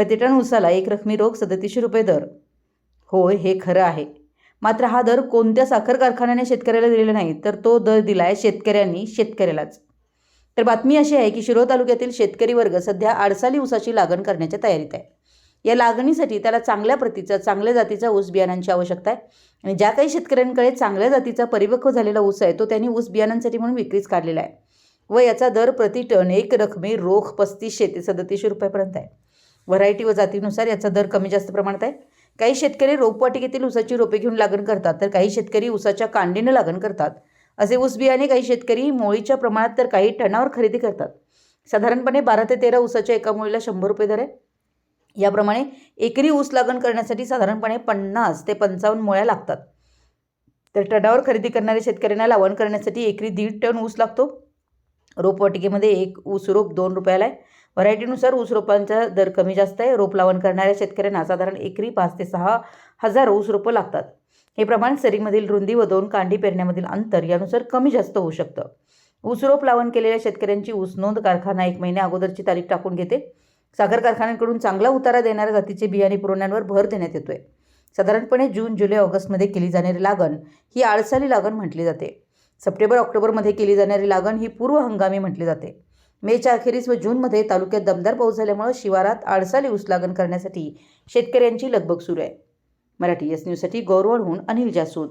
प्रतिटन ऊसाला एक रकमी रोख सदतीसशे रुपये दर. होय हे खरं आहे. मात्र हा दर कोणत्या साखर कारखान्याने शेतकऱ्याला दिलेला नाही तर तो दर दिला आहे शेतकऱ्यांनी शेतकऱ्यालाच. तर बातमी अशी आहे की शिरोळ तालुक्यातील शेतकरी वर्ग सध्या आडसाली ऊसाची लागण करण्याच्या तयारीत आहे. या लागणीसाठी त्याला चांगल्या प्रतीचा चांगल्या जातीचा ऊस बियाणांची आवश्यकता आहे आणि ज्या काही शेतकऱ्यांकडे चांगल्या जातीचा परिपक्व झालेला ऊस आहे तो त्यांनी ऊस बियाणांसाठी म्हणून विक्रीच काढलेला आहे व याचा दर प्रति टन एक रकमे रोख पस्तीसशे ते सदतीसशे रुपयापर्यंत आहे. व्हरायटी व जातीनुसार याचा दर कमी जास्त प्रमाणात आहे. काही शेतकरी रोपवाटिकेतील ऊसाची रोपे घेऊन लागण करतात तर काही शेतकरी ऊसाच्या कांडीनं लागण करतात. असे ऊस बियाणे काही शेतकरी मोळीच्या प्रमाणात तर काही टनावर खरेदी करतात. साधारणपणे बारा ते तेरा ऊसाच्या एका मोळीला शंभर रुपये दर आहे. याप्रमाणे एकरी ऊस लागण करण्यासाठी साधारणपणे पन्नास ते पंचावन्न मुळ्या लागतात. तर टनावर खरेदी करणाऱ्या शेतकऱ्यांना लावण करण्यासाठी एकरी दीड टन ऊस लागतो. रोपवाटिकेमध्ये एक ऊस रोप दोन रुपयाला आहे. व्हरायटीनुसार ऊस रोपांचा दर कमी जास्त आहे. रोप लावण करणाऱ्या शेतकऱ्यांना साधारण एकरी पाच ते सहा हजार ऊस रोपं लागतात. हे प्रमाण सरीमधील रुंदी व दोन कांडी पेरण्यामधील अंतर यानुसार कमी जास्त होऊ शकतं. ऊस रोप लावण केलेल्या शेतकऱ्यांची ऊस नोंद कारखाना एक महिन्या अगोदरची तारीख टाकून घेते. साखर कारखान्यांकडून चांगला उतारा देणाऱ्या जातीचे बियाणे पुरवण्यांवर भर देण्यात येतोय. साधारणपणे जून जुलै ऑगस्टमध्ये केली जाणारी लागण ही आळसाली लागण म्हटली जाते. सप्टेंबर ऑक्टोबरमध्ये केली जाणारी लागण ही पूर्व हंगामी म्हटली जाते. मेच्या अखेरीस व जूनमध्ये तालुक्यात दमदार पाऊस झाल्यामुळे शिवारात आडसाली ऊस लागण करण्यासाठी शेतकऱ्यांची लगबग सुरू आहे. मराठी एस न्यूजसाठी गौरवहून अनिल जासूद.